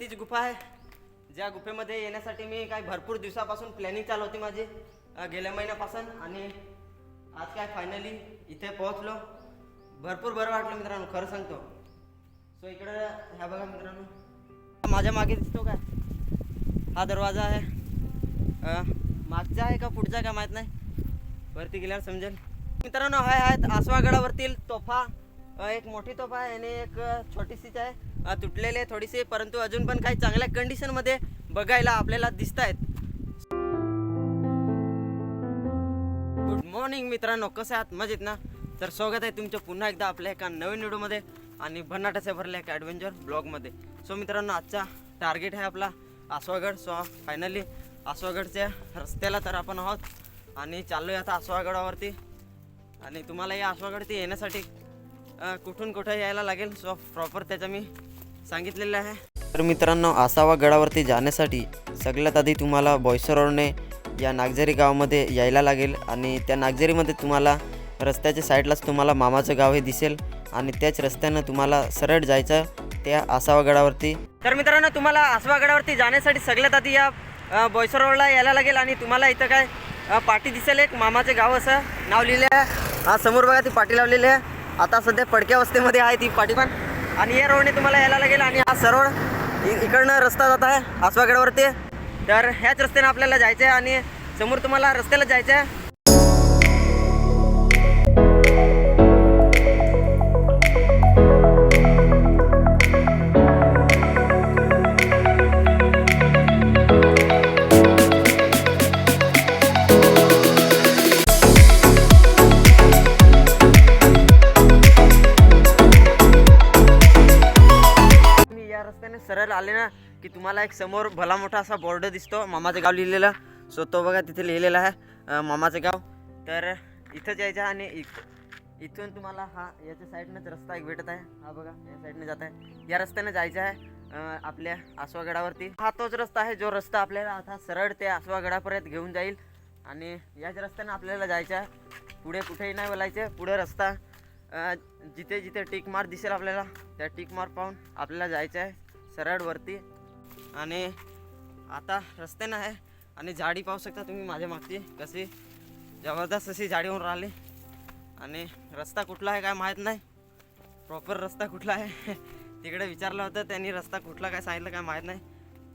तीच गुफा आहे. ज्या गुफेमध्ये येण्यासाठी मी काही भरपूर दिवसापासून प्लॅनिंग चालू होती माझी. अ, गेल्या महिन्यापासून आणि आज काय फायनली इथे पोहोचलो. भरपूर बरं वाटलं मित्रांनो खरं सांगतो. सो इकडं ह्या बघा मित्रांनो. माझ्या मागे दिसतो काय? हा दरवाजा आहे. अ, मागचा आहे का पुढचा का माहीत नाही. वरती गेल्यावर समजेल. मित्रांनो हाय आहेत आसवागडावरतील तोफा. एक मोठी तोफ आहे आणि एक छोटीशी छोटीशीच आहे. तुटलेली आहे थोडीशी परंतु अजून पण काही चांगल्या कंडिशनमध्ये बघायला आपल्याला दिसत आहेत गुड मॉर्निंग मित्रांनो कसं आहात? मजेत ना? तर स्वागत आहे तुमचं पुन्हा एकदा आपल्या एका नवीन व्हिडिओमध्ये आणि भन्नाटाच्या भरल्या एका ॲडव्हेंचर ब्लॉगमध्ये सो मित्रांनो आजचा टार्गेट आहे आपला आसवागड. सो फायनली आसवागडच्या रस्त्याला तर आपण आहोत. आणि चाललो आहे आता आसवागडावरती. आणि तुम्हाला या आसवागडती येण्यासाठी कुठून कुठं यायला लागेल? सो प्रॉपर त्याचं मी सांगितलेलं आहे. तर मित्रांनो आसावा गडावरती जाण्यासाठी सगळ्यात आधी तुम्हाला बोईसरवरने या नागझरी गावामध्ये यायला लागेल आणि त्या नागझरीमध्ये तुम्हाला रस्त्याच्या साईडलाच तुम्हाला मामाचं गाव हे दिसेल आणि त्याच रस्त्यानं तुम्हाला सरळ जायचं त्या आसावा गडावरती. तर मित्रांनो तुम्हाला आसावा गडावरती जाण्यासाठी सगळ्यात आधी या अ, बोईसर रोडला यायला लागेल आणि तुम्हाला इथं काय पाटी दिसेल. एक मामाचे गाव असं नाव लिहिले आहे. समोर बघा ती पाटी लावलेली आहे. आता सध्या पडक्या अवस्थेमध्ये आहे ती पाटी आणि या रोडने तुम्हाला यायला लागेल आणि हा सरोवर इ- इकडनं रस्ता जात आहे आसवागडावरती. तर ह्याच रस्त्याने आपल्याला जायचं आहे आणि समोर तुम्हाला रस्त्याला जायचं आहे आले ना की तुम्हाला एक समोर भला मोठा असा बोर्ड दिसतो मामाचं गाव लिहिलेला. सो तो बघा तिथे लिहिलेला आहे मामाचं गाव. तर इथं जायचं आहे आणि इथ इथून तुम्हाला हा याच्या साईडनंच रस्ता एक भेटत आहे. हा बघा या साईडने जात आहे. या रस्त्याने जायचं आहे आपल्या आसवागडावरती. हा तोच रस्ता आहे जो रस्ता आपल्याला आता सरळ ते आसवागडापर्यंत घेऊन जाईल. आणि याच रस्त्याने आपल्याला जायचं आहे. पुढे कुठेही नाही बोलायचं पुढे रस्ता जिथे जिथे टिक मार दिसेल आपल्याला त्या टिक मार पाहून आपल्याला जायचं आहे. सरळवरती आणि आता रस्ते आहे आणि झाडी पाहू शकता तुम्ही माझ्या मागची कशी जबरदस्त अशी झाडी होऊन राहिली. आणि रस्ता कुठला आहे काय माहीत नाही. प्रॉपर रस्ता कुठला आहे तिकडे विचारलं होतं त्यांनी रस्ता कुठला काय सांगितलं काय माहीत नाही.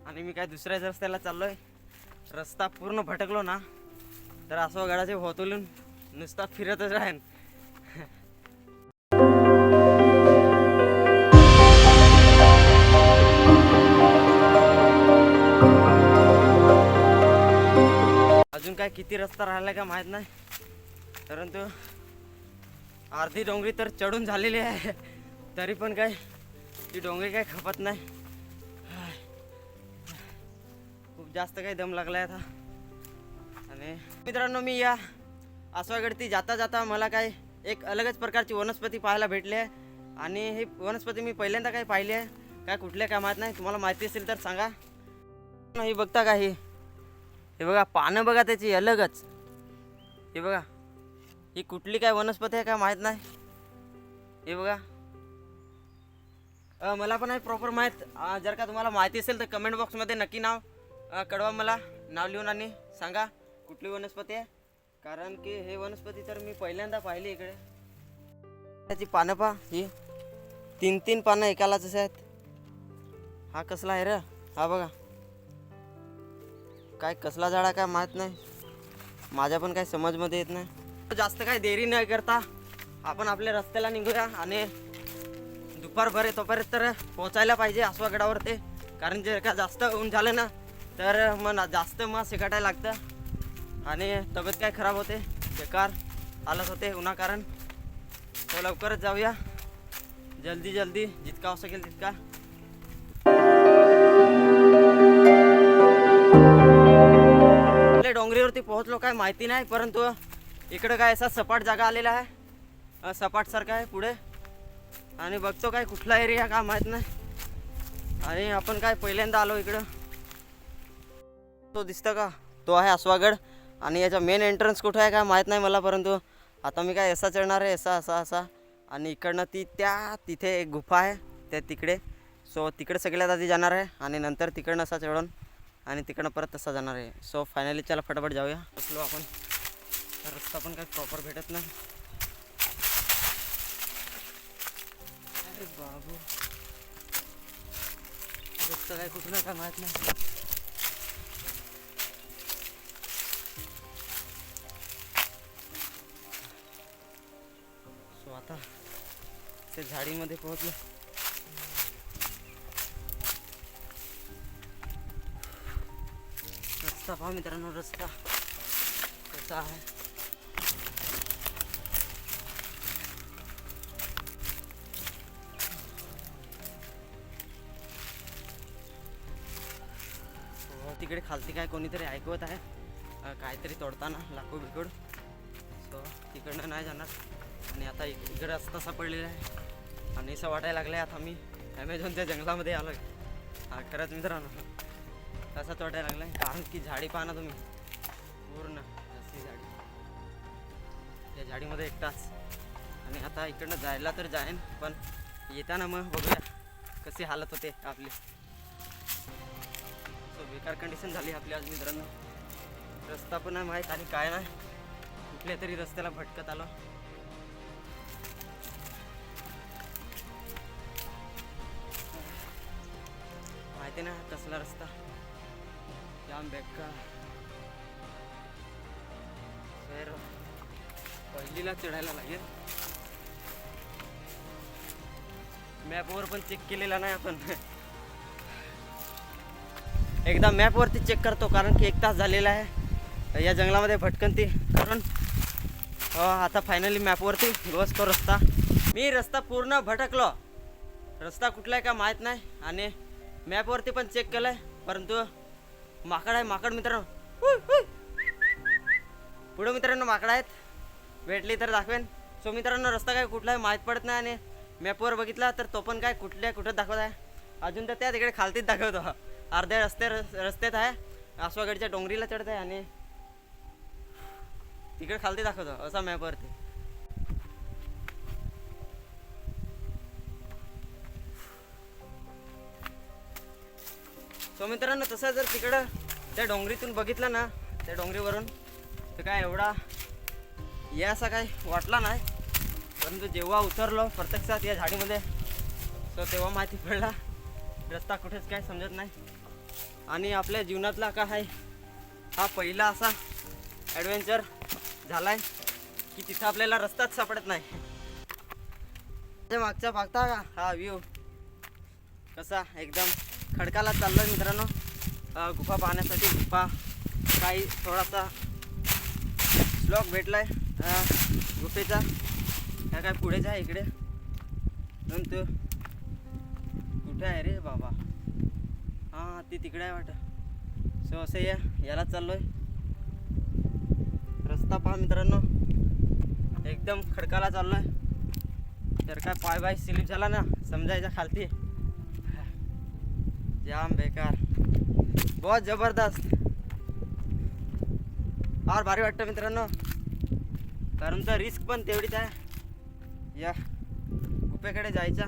आणि मी काय दुसऱ्याच रस्त्याला चाललो आहे रस्ता पूर्ण भटकलो ना तर असं गडाचे होतोलून नुसता फिरतच राहीन. अजून काय किती रस्ता राहिला का माहीत नाही. परंतु अर्धी डोंगरी तर चढून झालेली आहे. तरी पण काय ती डोंगरी काय खपत नाही. खूप जास्त काही दम लागलाय आता. आणि मित्रांनो मी या आसवागडती जाता जाता मला काय एक अलगच प्रकारची वनस्पती पाहायला भेटली आहे. आणि ही वनस्पती मी पहिल्यांदा काय पाहिली आहे काय कुठल्या काय माहीत नाही. तुम्हाला माहिती असेल तर सांगा. ही बघता का ही? हे बघा पानं बघा त्याची अलगच. हे बघा ही कुठली काय वनस्पती आहे काय माहीत नाही. हे बघा. मला पण आहे प्रॉपर माहीत. जर का तुम्हाला माहिती असेल तर कमेंट बॉक्समध्ये नक्की नाव कळवा मला. नाव लिहून आणि सांगा कुठली वनस्पती आहे. कारण की हे वनस्पती तर मी पहिल्यांदा पाहिली इकडे. त्याची पानं पहा ही. तीन तीन पानं एकालाच असे आहेत. हा कसला आहे रे? हा बघा. काय कसला झाडा काय माहीत नाही. माझ्या पण काही समजमध्ये येत नाही. जास्त काही देरी न करता आपण आपल्या रस्त्याला निघूया आणि दुपारभर तोपर्यंत तर पोहोचायला पाहिजे आसवागडावर ते कारण जर का जास्त ऊन झालं ना तर मग जास्त मग सिकाटायला लागतं. आणि तब्येत काय खराब होते? बेकार आलत होते उन्हा कारण तो लवकरच जाऊया. जल्दी जल्दी जितका हो शकेल तितका. डोंगरीवरती पोहोचलो काय माहिती नाही परंतु इकडं काय असा सपाट जागा आलेला आहे. अ, सपाटसारखा आहे पुढे. आणि बघतो काय कुठला एरिया का माहीत नाही. आणि आपण काय पहिल्यांदा आलो इकडं. तो दिसतं का? तो आहे आसवागड आणि याचा मेन एंट्रन्स कुठं आहे काय माहीत नाही मला परंतु आता मी काय असा चढणार आहे असा असा असा. आणि इकडनं ती त्या तिथे एक गुफा आहे त्या तिकडे. सो तिकडे सगळ्यात आधी जाणार आहे आणि नंतर तिकडनं असा चढून आणि तिकडनं परत तसा जाणार आहे. सो फायनली चला फटाफट जाऊया. बसलो आपण. रस्ता पण काही प्रॉपर भेटत नाही. अरे बाबू. रस्ता काय कुठून काय माहीत नाही. सो आता ते झाडीमध्ये पोहोचलं. रस्ता पहा मित्रांनो रस्ता कसा आहे तिकडे खालती काय कोणीतरी ऐकवत आहे. काहीतरी तोडताना लाकूड बिकूड. सो तिकडनं नाही जाणार. आणि आता इकडे रस्ता सापडलेला आहे. आणि असं वाटायला लागलं आहे आता मी ॲमेझॉनच्या जंगलामध्ये आलो हा खरंच मित्रांनो. तसंच वाटायला लागला कारण की झाडी पाहा ना तुम्ही. पूर्ण असली झाडी. त्या झाडीमध्ये एकटाच. आणि आता इकडनं जायला तर जाईन पण येताना मग बघूया कसे हालत होते आपली. सो बेकार कंडिशन झाली आपली आज मित्रांनो. रस्ता पण नाही माहीत आणि काय नाही. कुठल्या तरी रस्त्याला भटकत आलो. माहिती ना कसला रस्ता. जाम बेकार तर पहिलीला चढायला लागेल मॅपवर पण चेक केलेला नाही आपण एकदा मॅपवरती चेक करतो कारण की एक तास झालेला आहे या जंगलामध्ये भटकंती करून अ, आता फायनली मॅपवरती रोज तो रस्ता मी रस्ता पूर्ण भटकलो रस्ता कुठला आहे का माहीत नाही आणि मॅपवरती पण चेक केलं आहे परंतु माकड आहे माकड मित्रांनो. पुढे पुढं मित्रांनो माकड आहेत. भेटली तर दाखवेन. सो मित्रांनो रस्ता काय कुठला आहे माहीत पडत नाही आणि मॅपवर बघितला तर तो पण काय कुठल्या कुठं दाखवत आहे. अजून तर त्या तिकडे खालतीच दाखवतो. अर्ध्या रस्ते रस्त्यात आहे. आसवागडच्या डोंगरीला चढत आहे आणि तिकडे खालती दाखवतो असा मॅपवरती सो मित्रांनो तसं जर तिकडं त्या डोंगरीतून बघितलं ना त्या डोंगरीवरून तर काय एवढा या असा काय वाटला नाही. परंतु जेव्हा उतरलो प्रत्यक्षात या झाडीमध्ये सो तेव्हा माहिती पडला. रस्ता कुठेच काय समजत नाही. आणि आपल्या जीवनातला का आहे हा पहिला असा ॲडव्हेंचर झाला आहे की तिथं आपल्याला रस्ताच सापडत नाही. ते मागचा बघता का हा व्ह्यू कसा एकदम खडकाला चाललो मित्रांनो. गुफा पाहण्यासाठी गुफा. काही थोडासा स्लॉक भेटला आहे गुफेचा. ह्या काय पुढेच आहे इकडे. नंतर कुठे आहे रे बाबा? हां ती तिकडे आहे वाटत. सो असं या याला आहे रस्ता पहा मित्रांनो. एकदम खडकाला चाललो आहे तर काय पाय बाय स्लिप झाला ना समजायचा खालती. जाम बेकार। बहुत जबरदस्त। फार भारी वाटतं मित्रांनो। कारण तर रिस्क पण तेवढीच आहे। या गुफेकडे जायचा.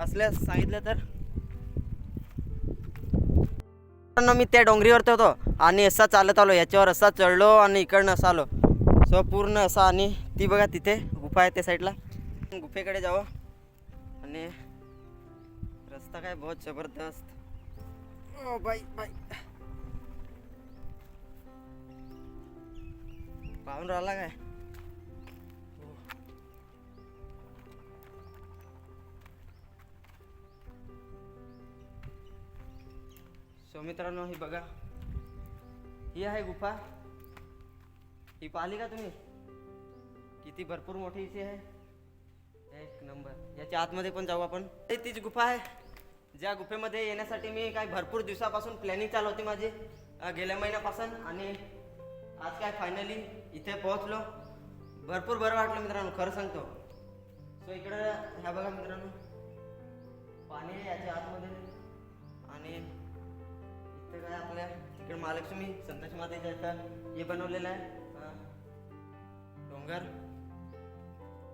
असल्यास सांगितलं तर. मित्रांनो, मी त्या डोंगरीवरती होतो. आणि असा चालत आलो याच्यावर असा चढलो आणि इकडनं असा आलो. सो पूर्ण असा आणि ती बघा तिथे गुफा आहे त्या साईडला. गुफेकडे जावं. आणि रस्ता काय बहुत जबरदस्त. ओ बाई बाई. पाहून राहिला काय? सो मित्रांनो ही बघा. ही आहे गुफा. ही पाहिली का तुम्ही? किती भरपूर मोठी इथे आहे. एक नंबर. याच्या आतमध्ये पण जाऊ आपण. तीच गुफा आहे. ज्या गुफेमध्ये येण्यासाठी मी काय भरपूर दिवसापासून प्लॅनिंग चालू होती माझी गेल्या महिन्यापासून. आणि आज काय फायनली इथे पोहोचलो. भरपूर बरं वाटलं मित्रांनो खरं सांगतो. सो इकडं ह्या बघा मित्रांनो. पाणी आहे याच्या आतमध्ये. आणि इथे काय आपल्या तिकडे महालक्ष्मी संतोष मातेच्या इथं हे बनवलेलं आहे. डोंगर.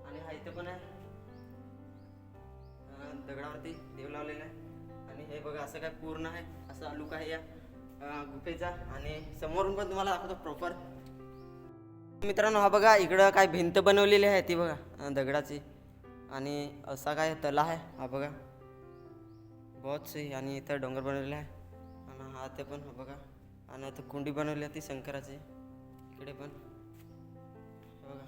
आणि हा इथं पण आहे. दगडावरती देव लावलेला आहे. आणि हे बघा असं काय पूर्ण आहे असा लुक आहे या गुफेचा. आणि समोरून पण तुम्हाला दाखवतो प्रॉपर मित्रांनो हा बघा इकडं काय भिंत बनवलेली आहे ती बघा दगडाची. आणि असा काय तला आहे हा बघा. बहुत सही आणि इथं डोंगर बनवलेला आहे. आणि हा ते पण हा बघा. आणि आता कुंडी बनवली आहे ती शंकराची. इकडे पण. बघा.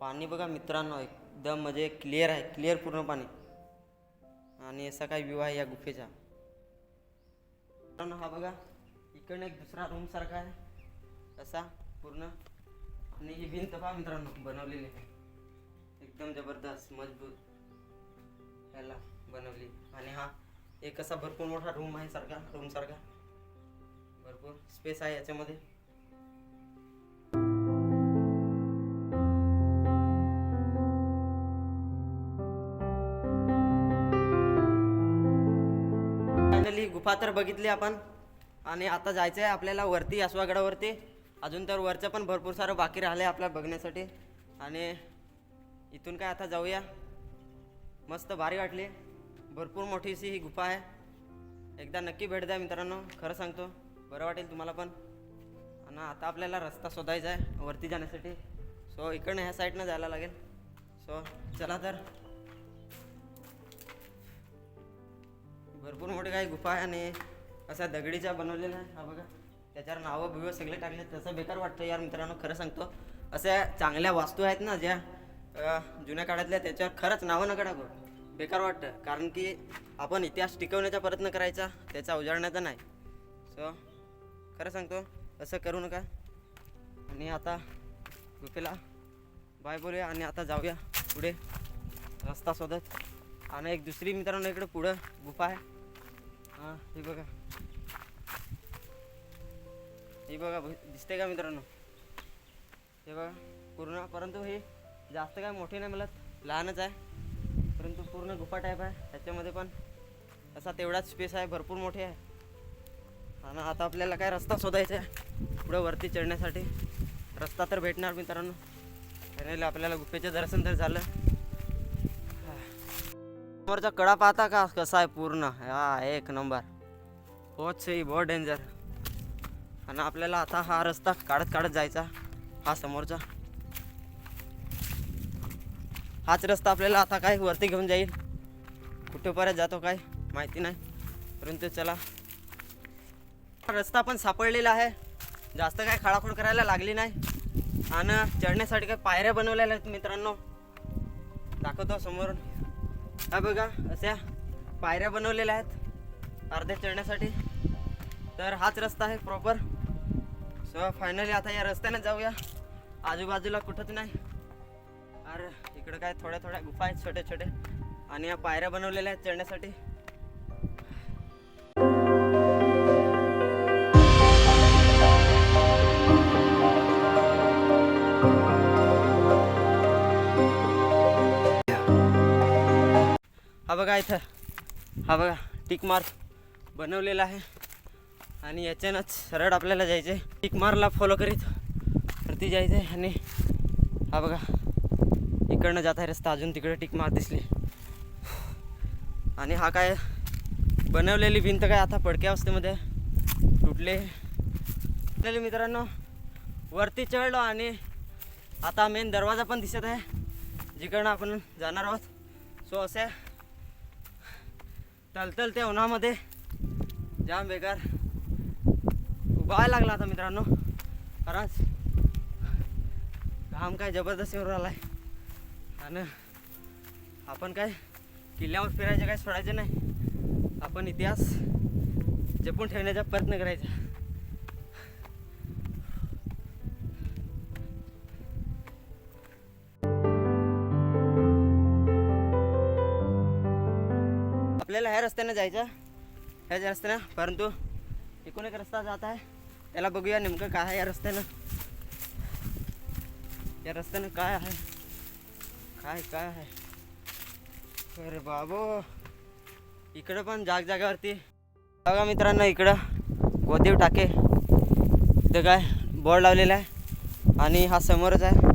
पाणी बघा मित्रांनो एक एकदम म्हणजे क्लिअर आहे क्लिअर पूर्ण पाणी आणि असा काही व्ह्यू आहे या गुफेचा. हा बघा इकडनं एक दुसरा रूम सारखा आहे. असा पूर्ण. आणि ही भिंत पहा मित्रांनो बनवलेली. आहे एकदम जबरदस्त मजबूत. ह्याला बनवली. आणि हा एक असा भरपूर मोठा रूम आहे सारखा रूम सारखा. भरपूर स्पेस आहे याच्यामध्ये. गुफा तर बघितली आपण. आणि आता जायचं आहे आपल्याला वरती आसवागडावरती. अजून तर वरचं पण भरपूर सारं बाकी राहिलं आहे आपल्याला बघण्यासाठी. आणि इथून काय आता जाऊया. मस्त भारी वाटली. भरपूर मोठीशी ही गुफा आहे. एकदा नक्की भेट द्या मित्रांनो. खरं सांगतो बरं वाटेल तुम्हाला पण. आणि आता आपल्याला रस्ता शोधायचा आहे वरती जाण्यासाठी. सो इकडनं ह्या साईडनं जायला लागेल. सो चला तर. भरपूर मोठी काही गुफा आहे आणि असा दगडीच्या बनवलेला आहे. हा बघा. त्याच्यावर नावं बिवं सगळे टाकले. तसं बेकार वाटतं यार मित्रांनो खरं सांगतो. अशा चांगल्या वास्तू आहेत ना ज्या जुन्या काळातल्या त्याच्यावर खरंच नावं नका टाकू. बेकार वाटतं. कारण की आपण इतिहास टिकवण्याचा प्रयत्न करायचा त्याचा उजाडण्याचा नाही. सो खरं सांगतो असं करू नका. आणि आता गुफेला बाय बोलूया आणि आता जाऊया पुढे रस्ता शोधत. आणि एक दुसरी मित्रांनो इकडे पुढं गुफा आहे. हां हे बघा. हे बघा दिसते का मित्रांनो? हे बघा पूर्ण परंतु हे जास्त काय मोठी नाही मला लहानच आहे. परंतु पूर्ण गुफा टाईप आहे. त्याच्यामध्ये पण असा तेवढाच स्पेस आहे भरपूर मोठी आहे. आणि आता आपल्याला काय रस्ता शोधायचा आहे पुढं वरती चढण्यासाठी. रस्ता तर भेटणार मित्रांनो. फायनली आपल्याला गुफेचं दर्शन तर झालं. समोरचा कडा पाहता का? कसा आहे पूर्ण? हा एक नंबर. होच सही बहुत डेंजर आणि आपल्याला आता हा रस्ता काढत काढत जायचा. हा समोरचा. हाच रस्ता आपल्याला आता काय वरती घेऊन जाईल? कुठेपर्यंत जातो काय? माहिती नाही. परंतु चला. रस्ता पण सापडलेला आहे. जास्त काय खाडाखोड करायला लागली नाही. आणि चढण्यासाठी काय पायऱ्या बनवलेल्या आहेत मित्रांनो. दाखवतो समोरून. हा बघा अशा पायऱ्या बनवलेल्या आहेत अर्ध्या चढण्यासाठी. तर हाच रस्ता आहे प्रॉपर सो फायनली आता या रस्त्याने जाऊया. आजूबाजूला कुठंच नाही. अरे इकडं काय थोड्या थोड्या गुफा आहेत छोटे छोटे. आणि या पायऱ्या बनवलेल्या आहेत चढण्यासाठी. हा बघा इथं. हा बघा टिक मार्क बनवलेला आहे. आणि याच्यानंच सरळ आपल्याला जायचं आहे टिक मारला फॉलो करीत. वरती जायचं आहे आणि हा बघा इकडनं जात आहे रस्ता. अजून तिकडे टिक मार दिसली. आणि हा काय बनवलेली भिंत काय आता पडक्या अवस्थेमध्ये तुटले. आपल्याला मित्रांनो वरती चढलो आणि आता मेन दरवाजा पण दिसत आहे जिकडनं आपण जाणार आहोत. सो असे तलतल त्या उन्हामध्ये. जाम बेकार. उभायला लागला आता मित्रांनो. खरंच. घाम काय जबरदस्त येऊन राहिला आहे आणि आपण काय किल्ल्यावर फिरायचं काय सोडायचं नाही. आपण इतिहास जपून ठेवण्याचा प्रयत्न करायचा. रस्त्याने जायचं. ह्याच रस्त्यानं परंतु एकूण एक रस्ता जात आहे. त्याला बघूया नेमकं काय आहे या रस्त्यानं. या रस्त्यानं काय आहे? काय काय आहे? अरे बाबो इकडं पण जाग जागेवरती बघा मित्रांनो इकडं गोदेव टाके. इथं काय बोर्ड लावलेला आहे आणि हा समोरच आहे.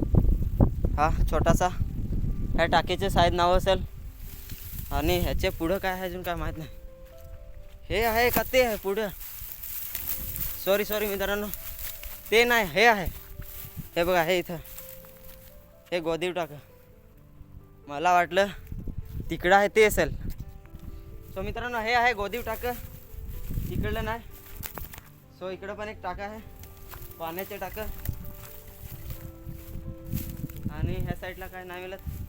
हा छोटासा. ह्या टाकीचे साहेब नाव असेल. आणि ह्याचे पुढं काय आहे अजून काय माहीत नाही. हे आहे का ते आहे पुढं? सॉरी सॉरी मित्रांनो. ते नाही हे आहे. हे बघा हे इथं. हे गोदीव टाका. मला वाटलं तिकडं आहे ते असेल. सो मित्रांनो हे आहे गोदीव टाकं. तिकडलं नाही. सो इकडं पण एक टाका आहे. पाण्याचे टाकं. आणि ह्या साईडला काय नाही मिळत.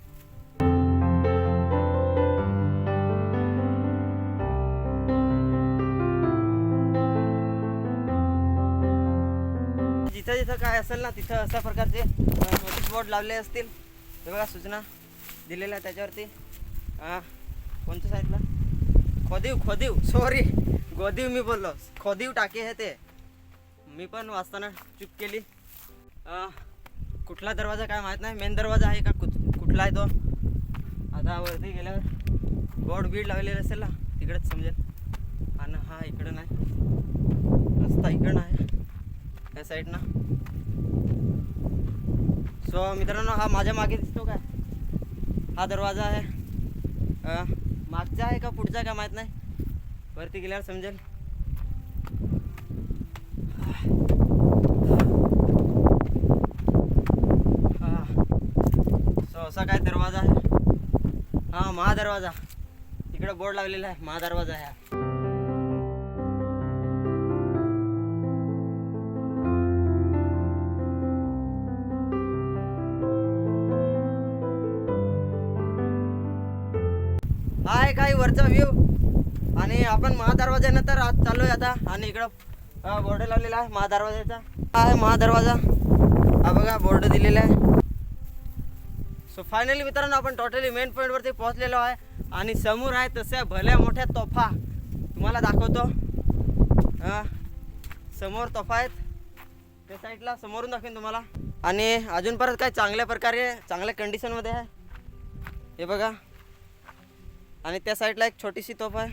जिथं जिथं काय असेल ना तिथं अशा प्रकारचे नोटीस बोर्ड लावले असतील. हे बघा सूचना दिलेल्या त्याच्यावरती. अं, कोणत्या साईडला? खोदीव खोदीव सॉरी गोदीव मी बोललो. खोदीव टाके आहे ते. मी पण वाचताना चूक केली. कुठला दरवाजा काय माहीत नाही. मेन दरवाजा आहे का? कुठ कुठला आहे तो? आता वरती गेल्यावर बोर्ड बीड लावलेलं असेल ना तिकडेच समजेल. आणि हा इकडं नाही. रस्ता इकडं आहे. या साईडनं सो मित्रांनो हा माझ्या मागे दिसतो काय? हा दरवाजा आहे. मागचा आहे का पुढचा का माहीत नाही. वरती गेल्यावर समजेल. सो असा काय दरवाजा आहे? हा महादरवाजा. इकडं बोर्ड लावलेला आहे महादरवाजा आहे वरचा व्ह्यू आणि आपण महादरवाज्यानं तर आज चालू आहे आता. आणि इकडं बोर्ड लावलेला आहे महादरवाज्याचा हा आहे महादरवाजा. हा बघा बोर्ड दिलेला आहे. सो फायनली मित्रांनो आपण टोटली मेन पॉईंटवरती पोहोचलेलो आहे. आणि समोर आहे तसं भल्या मोठ्या तोफा. तुम्हाला दाखवतो. हां समोर तोफा आहेत. त्या साईडला समोरून दाखवेन तुम्हाला. आणि अजून परत काय चांगल्या प्रकारे चांगल्या कंडिशनमध्ये आहे. हे बघा. आणि त्या साईडला एक छोटीशी तोफ आहे.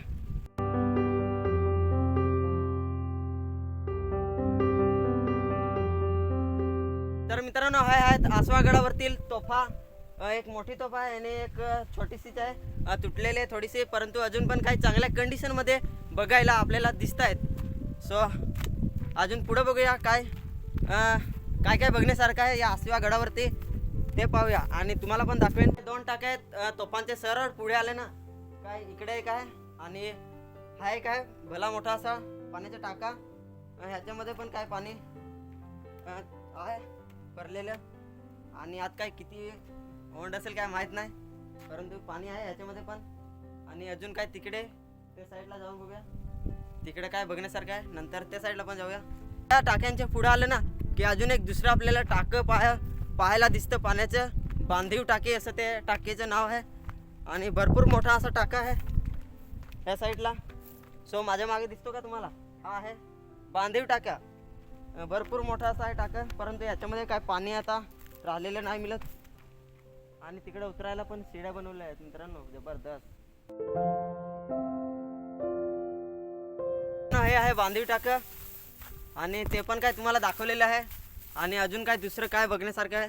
तर मित्रांनो हाय आहेत आसवागडावरतील तोफा. एक मोठी तोफा आहे आणि एक छोटीशीच आहे. तुटलेली आहे थोडीशी परंतु अजून पण काही चांगल्या कंडिशनमध्ये बघायला आपल्याला दिसत आहेत सो अजून पुढं बघूया काय काय काय बघण्यासारखं आहे या आसवा गडावरती. ते पाहूया. आणि तुम्हाला पण दाखवेन. दोन टाक्या आहेत तोफांचे सरळ पुढे आले ना. काय इकडे एक आहे आणि हा एक आहे भला मोठा असा पाण्याचा टाका. ह्याच्यामध्ये पण काय पाणी? आहे भरलेलं. आणि आत काय किती ओंड असेल काय माहीत नाही. परंतु पाणी आहे ह्याच्यामध्ये पण. आणि अजून काय तिकडे? त्या साईडला जाऊन बघूया. तिकडे काय बघण्यासारखं आहे? नंतर त्या साईडला पण जाऊया. त्या टाक्यांच्या पुढं आलं ना की अजून एक दुसरं आपल्याला टाकं पाह पाहायला दिसतं पाण्याचं. बांधीव टाकी असं ते टाकीचं नाव आहे. आणि भरपूर मोठा असा टाका आहे. ह्या साईडला. सो माझ्या मागे दिसतो का तुम्हाला? हा आहे. बांधीव टाका भरपूर मोठा असा आहे टाका. परंतु याच्यामध्ये काय पाणी आता राहिलेलं नाही मिळत. आणि तिकडे उतरायला पण शिड्या बनवल्या आहेत मित्रांनो. जबरदस्त. हे आहे बांधीव टाका. आणि ते पण काय तुम्हाला दाखवलेलं आहे. आणि अजून काय दुसरं काय बघण्यासारखं आहे?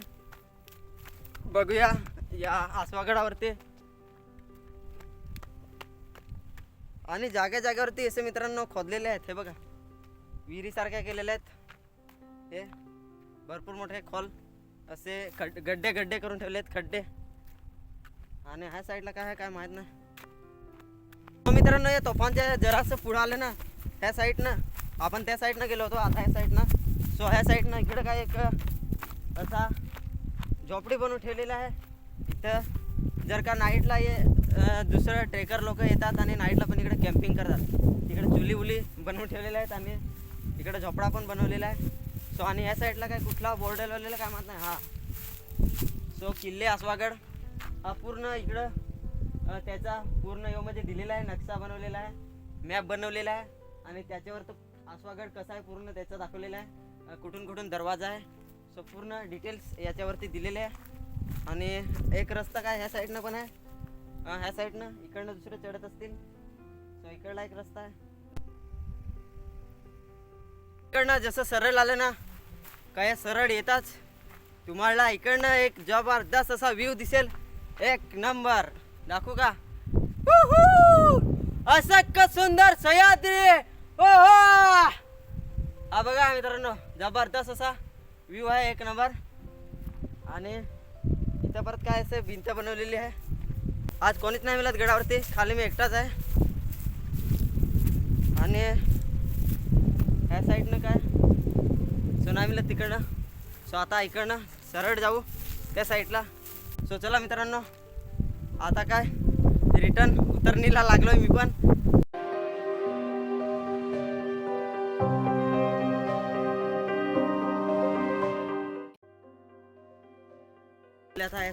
बघूया या आसवागडावरती. आणि जाग्या जाग्यावरती असे मित्रांनो खोदलेले आहेत. हे बघा. विहिरीसारख्या केलेल्या आहेत. हे भरपूर मोठे खोल असे खड गड्डे गड्डे करून ठेवले आहेत खड्डे. आणि ह्या साईडला काय आहे काय माहीत नाही. हो मित्रांनो या तोफांच्या जरासं पुढं आलं ना ह्या साईडनं आपण त्या साईडनं गेलो होतो आता ह्या साईडनं. सो ह्या साईडनं इकडं काय एक असा झोपडी बनवून ठेवलेला आहे. इथं जर का नाईटला ये दुसरं ट्रेकर लोक येतात आणि नाईटला पण इकडे कॅम्पिंग करतात. इकडे चुली उली बनवून ठेवलेल्या आहेत आणि इकडे झोपडा पण बनवलेला आहे. सो आणि या साईडला काय कुठला बोर्ड लावलेला काय माहीत नाही. हा. सो किल्ले आसवागड हा पूर्ण इकडं त्याचा पूर्ण योमध्ये दिलेला आहे. नक्षा बनवलेला आहे. मॅप बनवलेला आहे. आणि त्याच्यावर तो आसवागड कसा आहे पूर्ण त्याचा दाखवलेला आहे. कुठून कुठून दरवाजा आहे. सो पूर्ण डिटेल्स याच्यावरती दिलेले आहे. आणि एक रस्ता काय ह्या साईडनं पण आहे. ह्या साईडनं इकडनं दुसरं चढत असतील. सो इकडला एक रस्ता आहे. इकडनं जसं सरळ आलं ना काय सरळ येताच. तुम्हाला इकडनं एक जबरदस्त असा व्ह्यू दिसेल. एक नंबर दाखवू का? असं सुंदर सह्याद्री. ओहो! हा बघा मित्रांनो जबरदस्त असा व्ह्यू आहे एक नंबर आणि इथं परत काय असं भिंत बनवलेली आहे. आज कोणीच नाही मिळत गडावरती खाली मी एकटाच आहे. आणि ह्या साईडनं काय? सुनामीला तिकडनं. सो आता इकडनं सरळ जाऊ त्या साईडला. सो चला मित्रांनो आता काय? रिटर्न उतरणीला लागलो मी पण.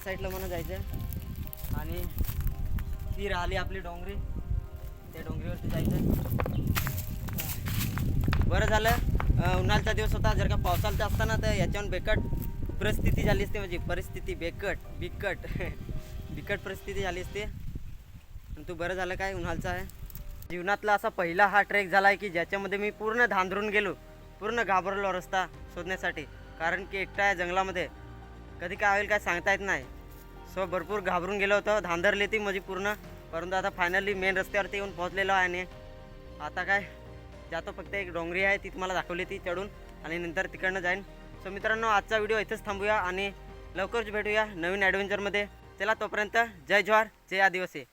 साईडला म्हणून जायचं आणि ती राहिली आपली डोंगरी. त्या डोंगरीवरती जायचं बरं झालं. उन्हाळचा उन्हाळ्याचा दिवस होता. जर का पावसाळ्याचा असताना तर याच्यावर बेकट परिस्थिती झाली असते. म्हणजे परिस्थिती बेकट बिकट. बिकट परिस्थिती झाली असते. आणि तू बरं झालं काय? उन्हाळचा आहे. जीवनातला असा पहिला हा ट्रेक झाला आहे की ज्याच्यामध्ये मी पूर्ण धांदरून गेलो. पूर्ण घाबरलो रस्ता शोधण्यासाठी. कारण की एकटा आहे जंगलामध्ये कधी काय होईल काय सांगता येत नाही. सो भरपूर घाबरून गेलो होतो धांदरली ती माझी पूर्ण. परंतु आता फायनली मेन रस्त्यावरती येऊन पोहोचलेलो आहे आणि आता काय जातो फक्त एक डोंगरी आहे ती तुम्हाला दाखवली ती चढून आणि नंतर तिकडनं जाईन. सो मित्रांनो आजचा व्हिडिओ इथेच थांबूया आणि लवकरच भेटूया नवीन ॲडव्हेंचरमध्ये चला तोपर्यंत जय जवाहर जय आदिवासी.